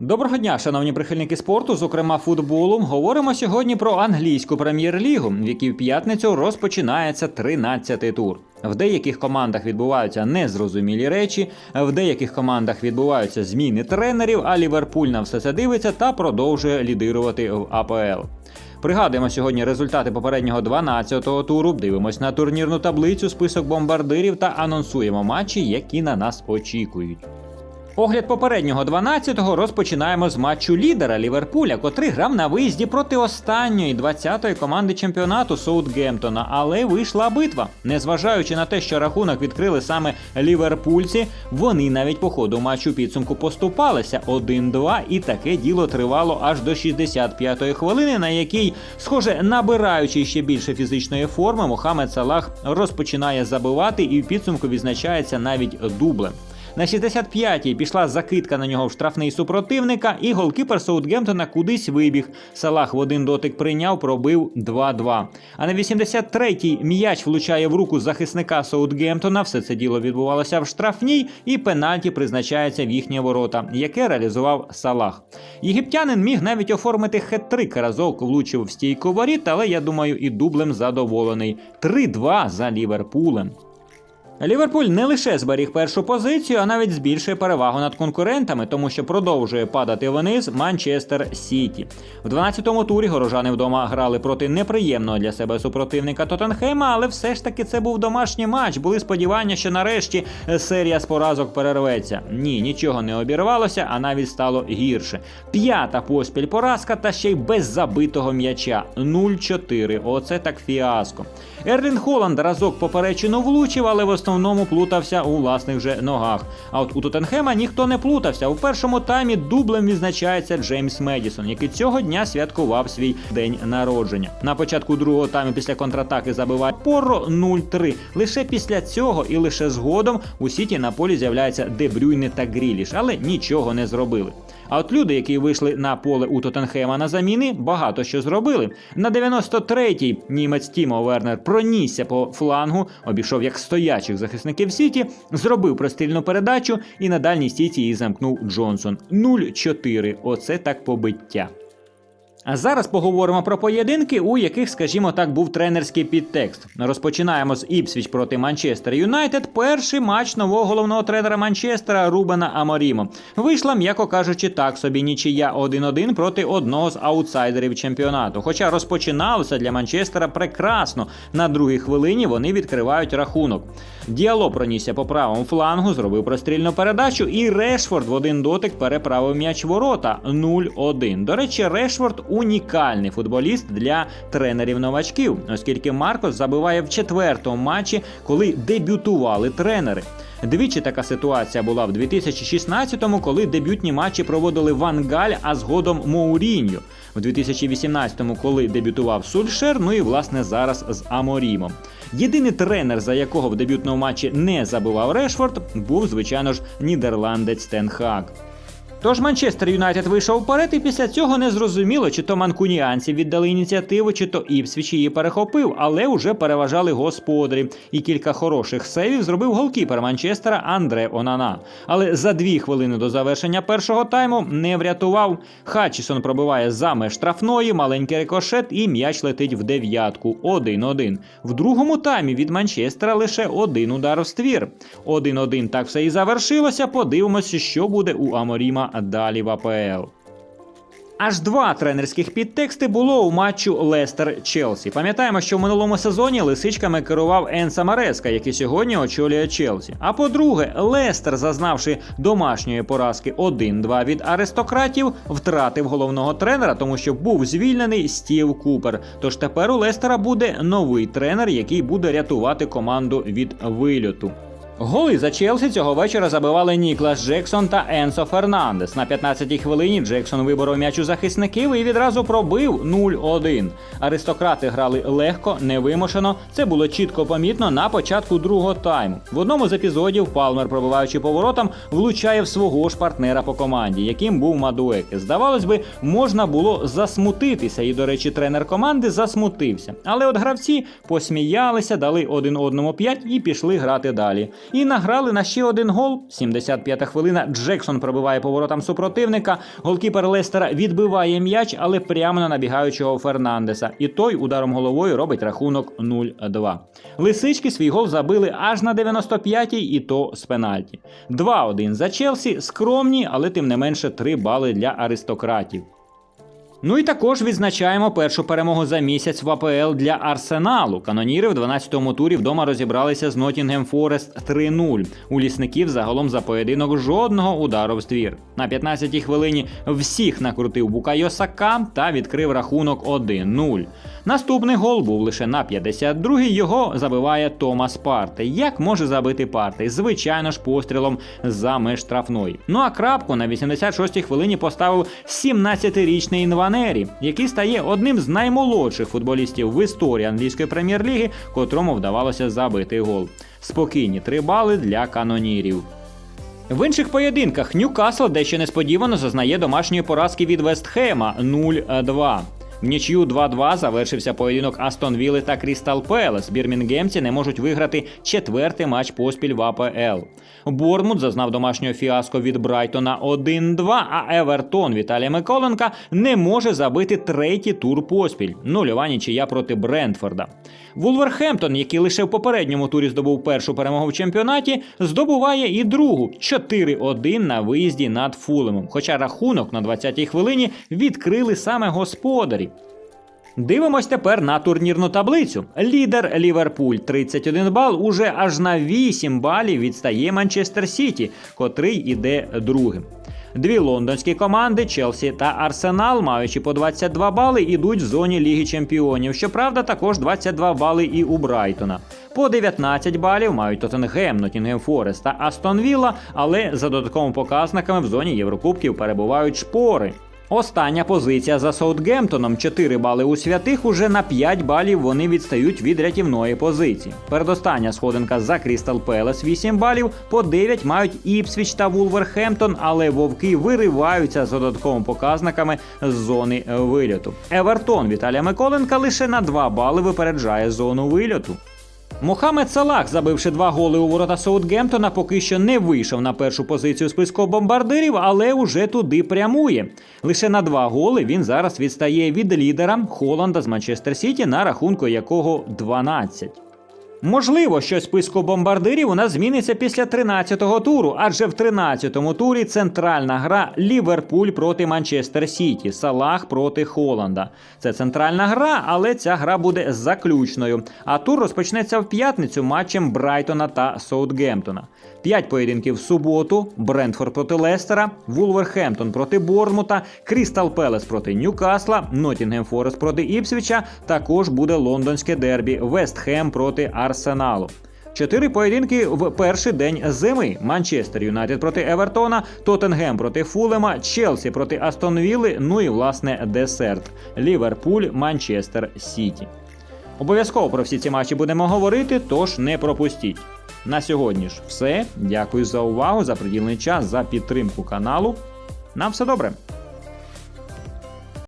Доброго дня, шановні прихильники спорту, зокрема футболу. Говоримо сьогодні про англійську прем'єр-лігу, в якій в п'ятницю розпочинається 13-й тур. В деяких командах відбуваються незрозумілі речі, в деяких командах відбуваються зміни тренерів, а Ліверпуль на все це дивиться та продовжує лідирувати в АПЛ. Пригадуємо сьогодні результати попереднього 12-го туру. Дивимось на турнірну таблицю, список бомбардирів та анонсуємо матчі, які на нас очікують. Огляд попереднього 12-го розпочинаємо з матчу лідера Ліверпуля, котрий грав на виїзді проти останньої 20-ї команди чемпіонату Саутгемптона. Але вийшла битва. Незважаючи на те, що рахунок відкрили саме ліверпульці, вони навіть по ходу матчу підсумку поступалися 1-2, і таке діло тривало аж до 65-ї хвилини, на якій, схоже, набираючи ще більше фізичної форми, Мохамед Салах розпочинає забивати і в підсумку відзначається навіть дублем. На 65-й пішла закидка на нього в штрафний супротивника, і голкіпер Саутгемптона кудись вибіг. Салах в один дотик прийняв, пробив 2-2. А на 83-й м'яч влучає в руку захисника Саутгемптона. Все це діло відбувалося в штрафній, і пенальті призначається в їхні ворота, яке реалізував Салах. Єгиптянин міг навіть оформити хет-трик. Разок влучив в стійку воріт, але я думаю, і дублем задоволений. 3-2 за Ліверпулем. Ліверпуль не лише зберіг першу позицію, а навіть збільшує перевагу над конкурентами, тому що продовжує падати вниз Манчестер Сіті. В 12-му турі горожани вдома грали проти неприємного для себе супротивника Тоттенхема, але все ж таки це був домашній матч. Були сподівання, що нарешті серія з поразок перерветься. Ні, нічого не обірвалося, а навіть стало гірше. П'ята поспіль поразка та ще й без забитого м'яча. 0-4. Оце так фіаско. Ерлін Холланд разок поперечину влучив, але в основному плутався у власних же ногах. А от у Тоттенхема ніхто не плутався. У першому таймі дублем відзначається Джеймс Медісон, який цього дня святкував свій день народження. На початку другого тайму після контратаки забиває Порро 0-3. Лише після цього і лише згодом у сіті на полі з'являються Дебрюйне та Гріліш, але нічого не зробили. А от люди, які вийшли на поле у Тоттенхема на заміни, багато що зробили. На 93-й німець Тімо Вернер пронісся по флангу, обійшов як стоячих захисників Сіті, зробив прострільну передачу і на дальній стійці її замкнув Джонсон. 0-4. Оце так побиття. А зараз поговоримо про поєдинки, у яких, скажімо так, був тренерський підтекст. Розпочинаємо з Іпсвіч проти Манчестер Юнайтед. Перший матч нового головного тренера Манчестера Рубена Аморімо. Вийшла, м'яко кажучи, так собі нічия 1-1 проти одного з аутсайдерів чемпіонату. Хоча розпочиналося для Манчестера прекрасно. На другій хвилині вони відкривають рахунок. Діало пронісся по правому флангу, зробив прострільну передачу, і Решфорд в один дотик переправив м'яч ворота 0-1. До речі, Решфорд унікальний футболіст для тренерів новачків, оскільки Маркос забиває в четвертому матчі, коли дебютували тренери. Двічі така ситуація була в 2016-му, коли дебютні матчі проводили Ван Галь, а згодом Моуріньо. В 2018-му, коли дебютував Сульшер, ну і власне зараз з Аморімом. Єдиний тренер, за якого в дебютному матчі не забивав Решфорд, був, звичайно ж, нідерландець Тен Хаг. Тож Манчестер Юнайтед вийшов вперед, і після цього не зрозуміло, чи то манкуніанці віддали ініціативу, чи то Іпсвіч її перехопив, але вже переважали господарі. І кілька хороших сейвів зробив голкіпер Манчестера Андре Онана. Але за дві хвилини до завершення першого тайму не врятував. Хатчісон пробиває за меж штрафної, маленький рикошет, і м'яч летить в дев'ятку. 1-1. В другому таймі від Манчестера лише один удар в ствір. 1-1 так все і завершилося. Подивимося, що буде у Аморіма далі в АПЛ. Аж два тренерських підтексти було у матчу Лестер Челсі. Пам'ятаємо, що в минулому сезоні лисичками керував Енса Мареска, який сьогодні очолює Челсі. А по-друге, Лестер, зазнавши домашньої поразки 1-2 від аристократів, втратив головного тренера, тому що був звільнений Стів Купер. Тож тепер у Лестера буде новий тренер, який буде рятувати команду від вильоту. Голи за Челсі цього вечора забивали Ніклас Джексон та Енсо Фернандес. На 15-й хвилині Джексон виборов м'яч у захисників і відразу пробив 0-1. Аристократи грали легко, невимушено. Це було чітко помітно на початку другого тайму. В одному з епізодів Палмер, пробиваючи поворотом, влучає в свого ж партнера по команді, яким був Мадуеке. Здавалось би, можна було засмутитися, і, до речі, тренер команди засмутився. Але от гравці посміялися, дали один одному 5 і пішли грати далі. І награли на ще один гол. 75-та хвилина. Джексон пробиває поворотам супротивника. Голкіпер Лестера відбиває м'яч, але прямо на набігаючого Фернандеса. І той ударом головою робить рахунок 0-2. Лисички свій гол забили аж на 95-й, і то з пенальті. 2-1 за Челсі. Скромні, але тим не менше 3 бали для аристократів. Ну і також відзначаємо першу перемогу за місяць в АПЛ для Арсеналу. Каноніри в 12-му турі вдома розібралися з Нотінгем Форест 3-0. У лісників загалом за поєдинок жодного удару в ствір. На 15-й хвилині всіх накрутив Букайо Сака та відкрив рахунок 1-0. Наступний гол був лише на 52-й. Його забиває Томас Партей. Як може забити Партей? Звичайно ж, пострілом за меж штрафної. Ну а крапку на 86-й хвилині поставив 17-річний Інванері, який стає одним з наймолодших футболістів в історії англійської прем'єр-ліги, котрому вдавалося забити гол. Спокійні три бали для канонірів. В інших поєдинках Ньюкасл дещо несподівано зазнає домашньої поразки від Вестхема 0-2. В нічю 2-2 завершився поєдинок Астон Вілли та Крістал Пелес. Бірмінгемці не можуть виграти четвертий матч поспіль в АПЛ. Бормут зазнав домашнього фіаско від Брайтона 1-2, а Евертон Віталія Миколенка не може забити третій тур поспіль. Нульова нічия проти Брентфорда. Вулверхемптон, який лише в попередньому турі здобув першу перемогу в чемпіонаті, здобуває і другу 4-1 на виїзді над Фулемом. Хоча рахунок на 20-й хвилині відкрили саме господарі. Дивимось тепер на турнірну таблицю. Лідер Ліверпуль 31 бал, уже аж на 8 балів відстає Манчестер Сіті, котрий іде другим. Дві лондонські команди Челсі та Арсенал, маючи по 22 бали, ідуть в зоні Ліги Чемпіонів. Щоправда, також 22 бали і у Брайтона. По 19 балів мають Тоттенгем, Нотінгем Форест та Астон Вілла, але за додатковими показниками в зоні Єврокубків перебувають шпори. Остання позиція за Саутгемптоном 4 бали у святих. Уже на 5 балів вони відстають від рятівної позиції. Передостання сходинка за Крістал Пелес 8 балів. По 9 мають Іпсвіч та Вулверхемптон, але вовки вириваються за додатковими показниками з зони вильоту. Евертон Віталія Миколенка лише на 2 бали випереджає зону вильоту. Мохамед Салах, забивши два голи у ворота Саутгемптона, поки що не вийшов на першу позицію списку бомбардирів, але уже туди прямує. Лише на два голи він зараз відстає від лідера Холланда з Манчестер Сіті, на рахунку якого 12. Можливо, що списку бомбардирів у нас зміниться після 13-го туру, адже в 13-му турі центральна гра Ліверпуль проти Манчестер Сіті, Салах проти Холланда. Це центральна гра, але ця гра буде заключною. А тур розпочнеться в п'ятницю матчем Брайтона та Саутгемптона. П'ять поєдинків в суботу: Брентфорд проти Лестера, Вулверхемптон проти Бормута, Крістал Пелес проти Ньюкасла, Нотінгем Форест проти Іпсвіча. Також буде лондонське дербі Вестхем проти Арсеналу. Чотири поєдинки в перший день зими: Манчестер Юнайтед проти Евертона, Тоттенгем проти Фулема, Челсі проти Астон Вілли, ну і власне десерт Ліверпуль, Манчестер Сіті. Обов'язково про всі ці матчі будемо говорити, тож не пропустіть. На сьогодні ж все. Дякую за увагу, за приділений час, за підтримку каналу. На все добре!